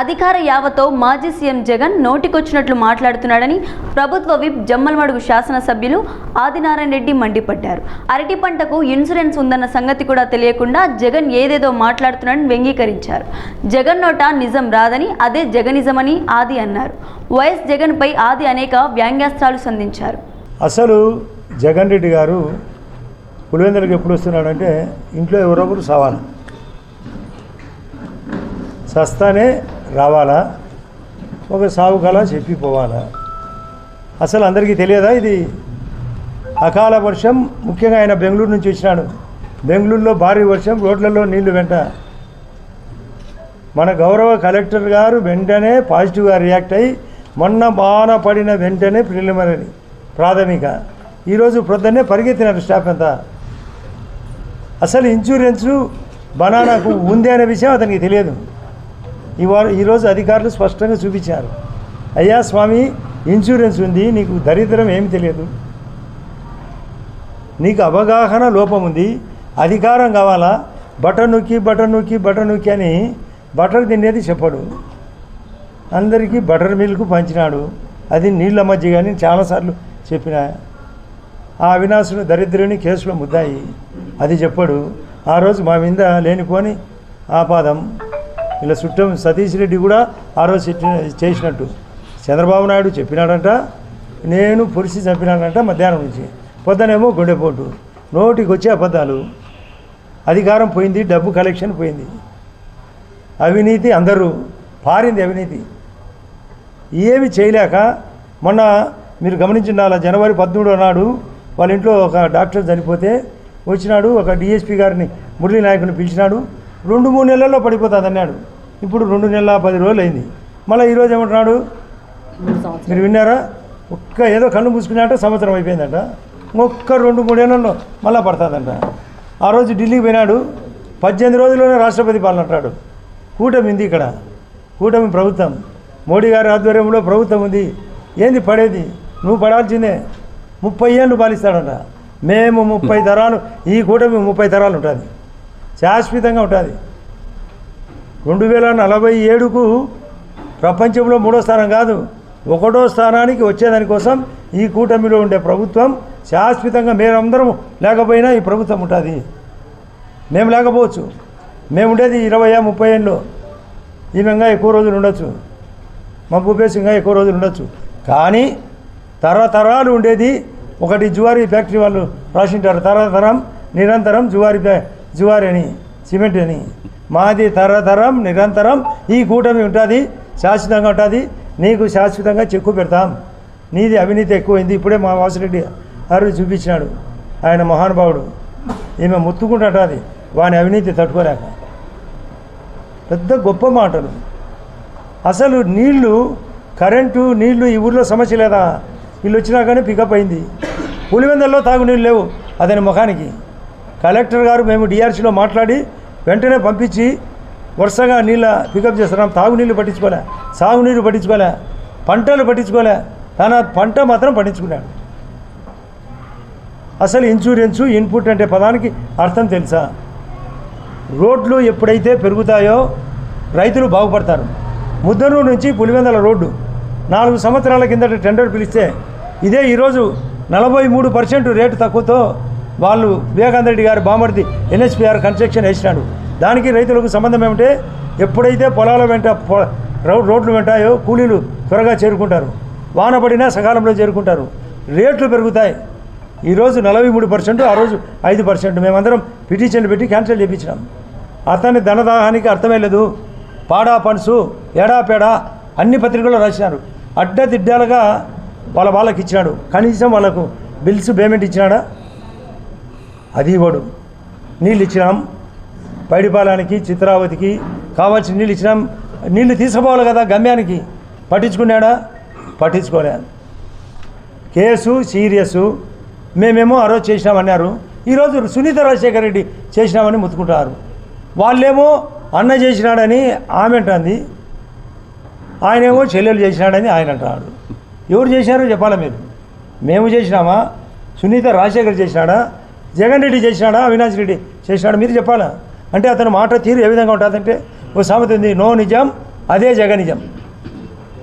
అధికార యావతో మాజీ సీఎం జగన్ నోటికొచ్చినట్లు మాట్లాడుతున్నాడని ప్రభుత్వ విప్ జమ్మలమడుగు శాసనసభ్యులు ఆదినారాయణ రెడ్డి మండిపడ్డారు. అరటి పంటకు ఇన్సూరెన్స్ ఉందన్న సంగతి కూడా తెలియకుండా జగన్ ఏదేదో మాట్లాడుతున్నాడని వ్యంగీకరించారు. జగన్ నోట నిజం రాదని అదే జగనిజమని ఆది అన్నారు. వైఎస్ జగన్పై ఆది అనేక వ్యాంగ్యాస్త్రాలు సంధించారు. అసలు జగన్ రెడ్డి గారు పులివెందులకు ఎప్పుడు వస్తున్నాడంటే ఇంట్లో ఎవరొకరు సవాలు. సస్తానే రావాలా? ఒక సాగు కళ చెప్పిపోవాలా అసలు అందరికీ తెలియదా ఇది? అకాల వర్షం ముఖ్యంగా ఆయన బెంగళూరు నుంచి వచ్చినాడు. బెంగళూరులో భారీ వర్షం రోడ్లలో నీళ్ళు వెంట. మన గౌరవ కలెక్టర్ గారు వెంటనే పాజిటివ్గా రియాక్ట్ అయ్యి మొన్న బాన పడిన వెంటనే ప్రిలిమినరీ ప్రాథమిక. ఈరోజు ప్రొద్దున్నే పరిగెత్తినారు స్టాఫ్ అంతా. అసలు ఇన్సూరెన్సు బనానాకు ఉంది అనే విషయం అతనికి తెలియదు. ఇవాళ ఈరోజు అధికారులు స్పష్టంగా చూపించారు. అయ్యా స్వామి ఇన్సూరెన్స్ ఉంది నీకు దరిద్రం ఏమి తెలియదు. నీకు అవగాహన లోపం ఉంది అధికారం కావాలా? బటన్ నొక్కి బటన్ నొక్కి బటన్ నొక్కి అని బటర్ తినేది చెప్పడు. అందరికీ బటర్ మిల్క్ పంచినాడు. అది నీళ్ళ మజ్జిగ అని చాలాసార్లు చెప్పిన. ఆ అవినాశుడు దరిద్రుని కేసులో ముద్దాయి. అది చెప్పాడు. ఆ రోజు మా మీద లేనిపోని ఆపాదం. ఇలా చుట్టం సతీష్ రెడ్డి కూడా ఆ రోజు చేసినట్టు. చంద్రబాబు నాయుడు చెప్పినాడంట నేను పురుషి చంపినాడంట మధ్యాహ్నం నుంచి. పొద్దునేమో గుండెపోటు. నోటికి వచ్చే అబద్ధాలు. అధికారం పోయింది డబ్బు కలెక్షన్ పోయింది. అవినీతి అందరూ పారింది అవినీతి. ఏమి చేయలేక మొన్న మీరు గమనించిన జనవరి పద్మూడో నాడు వాళ్ళ ఇంట్లో ఒక డాక్టర్ చనిపోతే వచ్చినాడు ఒక డిఎస్పీ గారిని మురళీ నాయకుని పిలిచినాడు. రెండు మూడు నెలల్లో పడిపోతుంది అన్నాడు. ఇప్పుడు రెండు నెలల పది రోజులు అయింది మళ్ళీ ఈరోజు ఏమంటున్నాడు? మీరు విన్నారా? ఒక్క ఏదో కళ్ళు మూసుకున్నట్ట సంవత్సరం అయిపోయిందంట. ఒక్క రెండు మూడేళ్ళలో మళ్ళీ పడుతుందంట. ఆ రోజు ఢిల్లీకి పోయినాడు. పద్దెనిమిది రోజుల్లోనే రాష్ట్రపతి పాలన అంటాడు కూటమి ఉంది ఇక్కడ. కూటమి ప్రభుత్వం. మోడీ గారి ఆధ్వర్యంలో ప్రభుత్వం ఉంది. ఏంది పడేది? నువ్వు పడాల్సిందే. ముప్పై ఏళ్ళు పాలిస్తాడంట. మేము ముప్పై తరాలు ఈ కూటమి ముప్పై తరాలు ఉంటుంది. శాశ్వతంగా ఉంటుంది. రెండు వేల నలభై ఏడుకు ప్రపంచంలో మూడో స్థానం కాదు ఒకటో స్థానానికి వచ్చేదానికోసం ఈ కూటమిలో ఉండే ప్రభుత్వం శాశ్వతంగా మేమందరం లేకపోయినా ఈ ప్రభుత్వం ఉంటుంది. మేము లేకపోవచ్చు. మేము ఉండేది ఇరవై ముప్పై ఏళ్ళు. ఈమె ఇంకా ఎక్కువ రోజులు ఉండొచ్చు. మా భూపేశ్ ఇంకా ఎక్కువ రోజులు ఉండొచ్చు. కానీ తరతరాలు ఉండేది ఒకటి జువారీ ఫ్యాక్టరీ వాళ్ళు రాసింటారు. తరతరం నిరంతరం జువారీ ఫ్యా జువారి అని సిమెంట్ అని మాది తరతరం నిరంతరం ఈ కూటమి ఉంటుంది శాశ్వతంగా ఉంటుంది. నీకు శాశ్వతంగా చెక్కు పెడతాం. నీది అవినీతి ఎక్కువైంది. ఇప్పుడే మా వాసిరెడ్డి గారు చూపించినాడు. ఆయన మహానుభావుడు. ఈమె ముత్తుకుంటుంటుంది వాని అవినీతి తట్టుకోలేక. పెద్ద గొప్ప మాటలు. అసలు నీళ్ళు కరెంటు నీళ్ళు ఈ ఊర్లో సమస్య లేదా? వీళ్ళు వచ్చినా కానీ పికప్ అయింది. పులివెందల్లో తాగునీళ్ళు లేవు అతని ముఖానికి. కలెక్టర్ గారు మేము డిఆర్సీలో మాట్లాడి వెంటనే పంపించి వరుసగా నీళ్ళ పికప్ చేస్తున్నాం. తాగునీళ్ళు పట్టించుకోలే సాగునీరు పట్టించుకోలే పంటలు పట్టించుకోలే తన పంట మాత్రం పట్టించుకున్నాడు అసలు ఇన్సూరెన్సు ఇన్పుట్ అంటే పదానికి అర్థం తెలుసా? రోడ్లు ఎప్పుడైతే పెరుగుతాయో రైతులు బాగుపడతారు. ముద్దనూరు నుంచి పులివెందల రోడ్డు నాలుగు సంవత్సరాల కిందట టెండర్ పిలిస్తే ఇదే ఈరోజు నలభై మూడు పర్సెంట్ రేటు తక్కువతో వాళ్ళు వివేకాంద రెడ్డి గారు బామర్ది ఎన్ఎస్పిఆర్ కన్స్ట్రక్షన్ వేసినాడు. దానికి రైతులకు సంబంధం ఏమిటంటే ఎప్పుడైతే పొలాల వెంట పొ- రోడ్లు వెంటాయో కూలీలు త్వరగా చేరుకుంటారు. వాన పడినా సకాలంలో చేరుకుంటారు. రేట్లు పెరుగుతాయి. ఈరోజు నలభై మూడు పర్సెంట్ ఆ రోజు ఐదు పర్సెంట్. మేమందరం పిటిషన్లు పెట్టి క్యాన్సిల్ చేయించినాం అతని ధనదాహానికి అర్థమే లేదు. పాడా పన్సు ఏడా పేడా అన్ని పత్రికల్లో రాసినారు. అడ్డదిడ్డాలుగా వాళ్ళ వాళ్ళకి ఇచ్చినాడు. కనీసం వాళ్ళకు బిల్స్ పేమెంట్ ఇచ్చినాడా? అది ఇవ్వడు నీళ్ళు ఇచ్చినాం పైడిపాలానికి చిత్రావతికి కావాల్సిన నీళ్ళు ఇచ్చినాం నీళ్ళు తీసుకుపోవాలి కదా గమ్యానికి. పట్టించుకున్నాడా? పట్టించుకోలే. కేసు సీరియస్ మేమేమో ఆ రోజు చేసినామన్నారు. ఈరోజు సునీత రాజశేఖర రెడ్డి చేసినామని ముత్తుకుంటారు వాళ్ళేమో అన్న చేసినాడని ఆమె అంటుంది. ఆయనేమో చెల్లెలు చేసినాడని ఆయన అంటాడు ఎవరు చేసినారో చెప్పాలా మీరు? మేము చేసినామా? సునీత రాజశేఖర్ చేసినాడా? జగన్ రెడ్డి చేసినాడా? అవినాష్ రెడ్డి చేసినాడా? మీరు చెప్పాలా? అంటే అతను మాట తీరు ఏ విధంగా ఉంటుందంటే ఓ సామెత ఉంది నో నిజం అదే జగనిజం.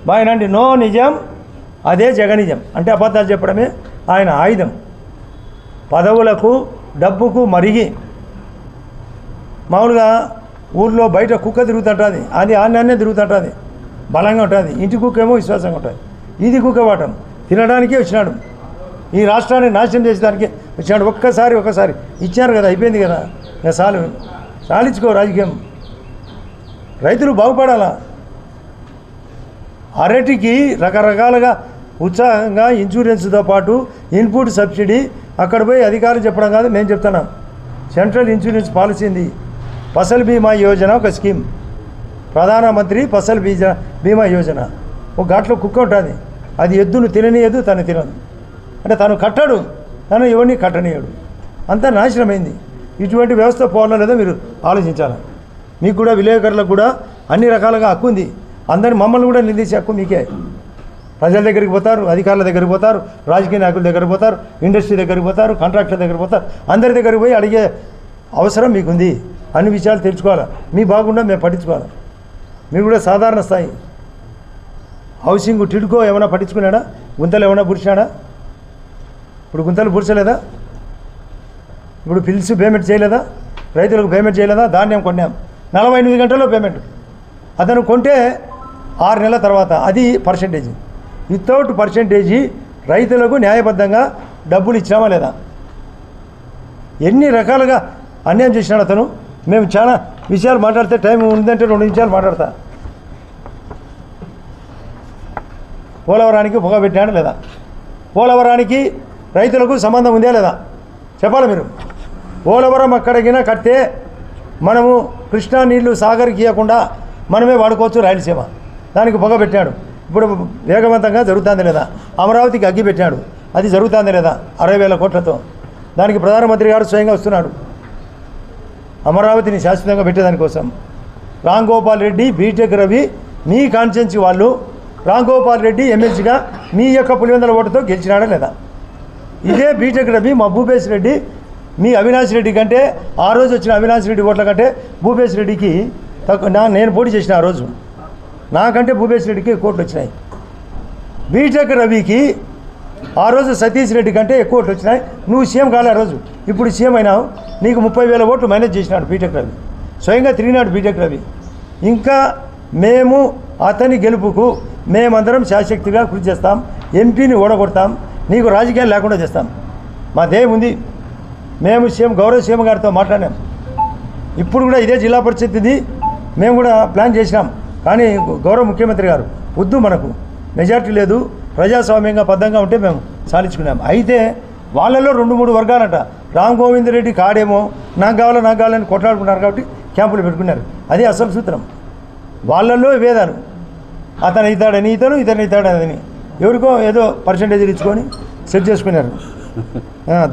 బాయనండి నో నిజం అదే జగనిజం. అంటే అబద్ధాలు చెప్పడమే ఆయన ఆయుధం. పదవులకు డబ్బుకు మరిగి మామూలుగా ఊర్లో బయట కుక్క తిరుగుతుంటుంది అది ఆన్నే తిరుగుతుంటుంది బలంగా ఉంటుంది ఇంటి కుక్క ఏమో విశ్వాసంగా ఉంటుంది. ఇది కుక్క వాటం తినడానికే వచ్చినాడు. ఈ రాష్ట్రాన్ని నాశనం చేసేదానికి వచ్చినాడు. ఒక్కసారి ఒక్కసారి. ఇచ్చారు కదా అయిపోయింది కదా. ఇంకా చాలు. సాలించుకో రాజకీయం. రైతులు బాగుపడాలా? అరటికి రకరకాలుగా ఉత్సాహంగా ఇన్సూరెన్స్తో పాటు ఇన్పుట్ సబ్సిడీ అక్కడ పోయి అధికారులు చెప్పడం కాదు నేను చెప్తున్నాను సెంట్రల్ ఇన్సూరెన్స్ పాలసీంది ఫసల్ బీమా యోజన ఒక స్కీమ్. ప్రధానమంత్రి ఫసల్ బీజ బీమా యోజన. ఒక ఘాట్లో కుక్క ఉంటుంది. అది ఎద్దును తిననీయదు తను తినదు. అంటే తను కట్టడు. తను ఎవరిని కట్టనీయడు. అంతా నాశనమైంది. ఇటువంటి వ్యవస్థ పోవాలో లేదో మీరు ఆలోచించాలి. మీకు కూడా విలేకరులకు కూడా అన్ని రకాలుగా హక్కు ఉంది. అందరిని మమ్మల్ని కూడా నిందించే హక్కు మీకే. ప్రజల దగ్గరికి పోతారు అధికారుల దగ్గరికి పోతారు రాజకీయ నాయకుల దగ్గరికి పోతారు ఇండస్ట్రీ దగ్గరికి పోతారు కాంట్రాక్టర్ దగ్గరికి పోతారు. అందరి దగ్గరికి పోయి అడిగే అవసరం మీకుంది. అన్ని విషయాలు తెలుసుకోవాలి. మీ బాగుండా మేము పట్టించుకోవాలి. మీరు కూడా సాధారణ స్థాయి. హౌసింగ్ టిడ్కో ఏమైనా పట్టించుకున్నాడా? గుంతలు ఏమైనా పురిచాడా ఇప్పుడు గుంతలు పూడ్చలేదా? ఇప్పుడు పిలిచి పేమెంట్ చేయలేదా? రైతులకు పేమెంట్ చేయలేదా? ధాన్యం కొన్నాం. నలభై ఎనిమిది గంటల్లో పేమెంట్ అతను కొంటే ఆరు నెలల తర్వాత. అది పర్సంటేజ్ వితౌట్ పర్సంటేజీ రైతులకు న్యాయబద్ధంగా డబ్బులు ఇచ్చామా లేదా? ఎన్ని రకాలుగా అన్యాయం చేసినాడు అతను? మేము చాలా విషయాలు మాట్లాడితే టైం ఉందంటే రెండు నిమిషాలు మాట్లాడతా. పోలవరానికి పొగ పెట్టాడు లేదా? పోలవరానికి రైతులకు సంబంధం ఉందా లేదా? చెప్పాలి మీరు? పోలవరం అక్కడికినా కడితే మనము కృష్ణా నీళ్ళు సాగర్కి ఇవ్వకుండా మనమే వాడుకోవచ్చు రాయలసీమ దానికి పొగ పెట్టాడు. ఇప్పుడు వేగవంతంగా జరుగుతుంది లేదా? అమరావతికి అగ్గి పెట్టాడు. అది జరుగుతుంది లేదా? అరవై వేల కోట్లతో. దానికి ప్రధానమంత్రి గారు స్వయంగా వస్తున్నాడు. అమరావతిని శాశ్వతంగా పెట్టేదానికోసం రామ్ గోపాల్ రెడ్డి బీటెక్ రవి మీ కాన్స్టిట్యున్సీ వాళ్ళు రామ్ గోపాల్ రెడ్డి ఎమ్మెల్సీగా మీ యొక్క పులివెందల ఓటుతో గెలిచినాడా లేదా? ఇదే బీటెక్ రవి మా భూపేశ్ రెడ్డి మీ అవినాష్ రెడ్డి కంటే ఆ రోజు వచ్చిన అవినాష్ రెడ్డి ఓట్ల కంటే భూపేశ్ రెడ్డికి తక్కువ నా నేను పోటీ చేసిన ఆ రోజు. నాకంటే భూపేశ్ రెడ్డికి కోట్లు వచ్చినాయి. బీటెక్ రవికి ఆ రోజు సతీష్ రెడ్డి కంటే ఎక్కువ ఓట్లు వచ్చినాయి. నువ్వు సీఎం కాలే ఆ రోజు. ఇప్పుడు సీఎం అయినావు. నీకు ముప్పై వేల ఓట్లు మేనేజ్ చేసినాడు బీటెక్ రవి. స్వయంగా తిరిగినాడు బీటెక్ రవి. ఇంకా మేము అతని గెలుపుకు మేమందరం శాశక్తిగా కృషి చేస్తాం. ఎంపీని ఓడగొడతాం. నీకు రాజకీయాలు లేకుండా చేస్తాం మా ధ్యేయం ఉంది. మేము సీఎం గౌరవ సీఎం గారితో మాట్లాడాం ఇప్పుడు కూడా ఇదే జిల్లా పరిషత్ ఇది మేము కూడా ప్లాన్ చేసినాం. కానీ గౌరవ ముఖ్యమంత్రి గారు వద్దు మనకు. మెజార్టీ లేదు. ప్రజాస్వామ్యంగా బద్ధంగా ఉంటే మేము సాధించుకున్నాం. అయితే వాళ్ళలో రెండు మూడు వర్గాలంట. రామ్ గోవింద్ రెడ్డి కాడేమో నాకు కావాలో నాకు కావాలని కొట్లాడుకున్నారు కాబట్టి క్యాంపులు పెట్టుకున్నారు. అది అసలు సూత్రం. వాళ్ళల్లో వేదాలు. అతను ఇతాడని ఇతను ఇతను ఇతాడని. ఎవరికో ఏదో పర్సంటేజ్ ఇచ్చుకొని సెట్ చేసుకున్నారు.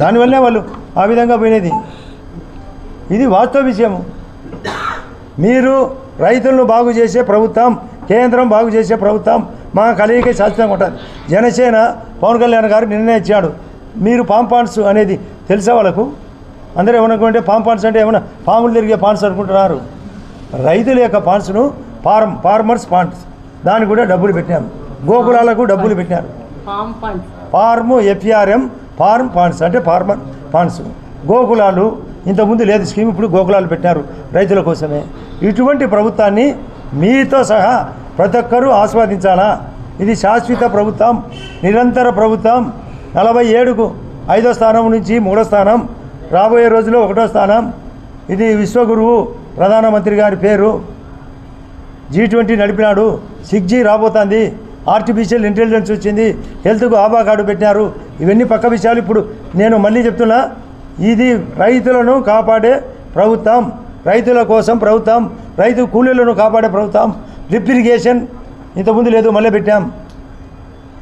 దానివల్లే వాళ్ళు ఆ విధంగా పోయినది. ఇది వాస్తవ విషయం మీరు రైతులను బాగు చేసే ప్రభుత్వం కేంద్రం బాగు చేసే ప్రభుత్వం మా కలిగిక శాశ్వతంగా ఉంటుంది. జనసేన పవన్ కళ్యాణ్ గారు నిర్ణయించాడు. మీరు పాంపాన్స్ అనేది తెలుసా వాళ్ళకు? అందరూ ఏమనుకుంటే పాంపాన్స్ అంటే ఏమన్నా పాములు తిరిగే పాన్స్ అనుకుంటున్నారు. రైతుల యొక్క పాన్స్ను ఫార్మ్ ఫార్మర్స్ పాన్స్ దానికి కూడా డబ్బులు పెట్టాము గోకులాలకు డబ్బులు పెట్టారు funds farm FRM farm ponds అంటే ఫార్మర్ పాండ్స్ గోకులాలు ఇంతకుముందు లేదు స్కీమ్ ఇప్పుడు గోకులాలు పెట్టారు రైతుల కోసమే. ఇటువంటి ప్రభుత్వాన్ని మీతో సహా ప్రతి ఒక్కరూ ఆస్వాదించాలా? ఇది శాశ్వత ప్రభుత్వం నిరంతర ప్రభుత్వం. నలభై ఏడుకు ఐదో స్థానం నుంచి మూడో స్థానం రాబోయే రోజుల్లో ఒకటో స్థానం. ఇది విశ్వగురువు ప్రధానమంత్రి గారి పేరు. జీ ట్వంటీ నడిపినాడు. సిక్స్ జీ రాబోతుంది. ఆర్టిఫిషియల్ ఇంటెలిజెన్స్ వచ్చింది. హెల్త్కు ఆబా కార్డు పెట్టినారు. ఇవన్నీ పక్క విషయాలు ఇప్పుడు నేను మళ్ళీ చెప్తున్నా. ఇది రైతులను కాపాడే ప్రభుత్వం. రైతుల కోసం ప్రభుత్వం. రైతు కూలీలను కాపాడే ప్రభుత్వం. డ్రిప్ ఇరిగేషన్ ఇంతకుముందు లేదు మళ్ళీ పెట్టాం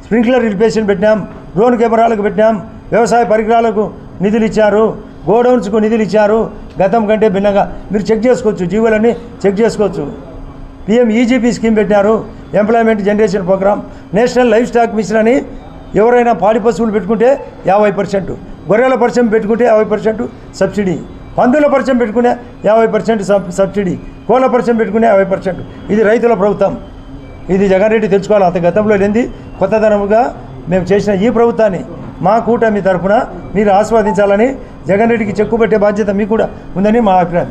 స్ప్రింక్లర్ ఇరిగేషన్ పెట్టాం డ్రోన్ కెమెరాలకు పెట్టాం వ్యవసాయ పరికరాలకు నిధులు ఇచ్చారు. గోడౌన్స్కు నిధులు ఇచ్చారు. గతం కంటే భిన్నంగా. మీరు చెక్ చేసుకోవచ్చు జీవులన్నీ చెక్ చేసుకోవచ్చు. పిఎం ఈజీపీ స్కీమ్ పెట్టారు employment generation programme national livestock mission అని ఎవరైనా పాడి పశువులు పెట్టుకుంటే యాభై పర్సెంట్ గొర్రెల పరిచయం పెట్టుకుంటే యాభై పర్సెంట్ సబ్సిడీ పందుల పరిచయం పెట్టుకునే యాభై పర్సెంట్ సబ్ సబ్సిడీ కోళ్ళ పరిచయం పెట్టుకునే యాభై పర్సెంట్. ఇది రైతుల ప్రభుత్వం. ఇది జగన్ రెడ్డి తెచ్చుకోవాలి. అంత గతంలో లేని కొత్తదనముగా మేము చేసిన ఈ ప్రభుత్వాన్ని మా కూటమి తరఫున మీరు ఆస్వాదించాలని జగన్ రెడ్డికి చెక్కు పెట్టే బాధ్యత మీకు కూడా ఉందని మా అభిప్రాయం.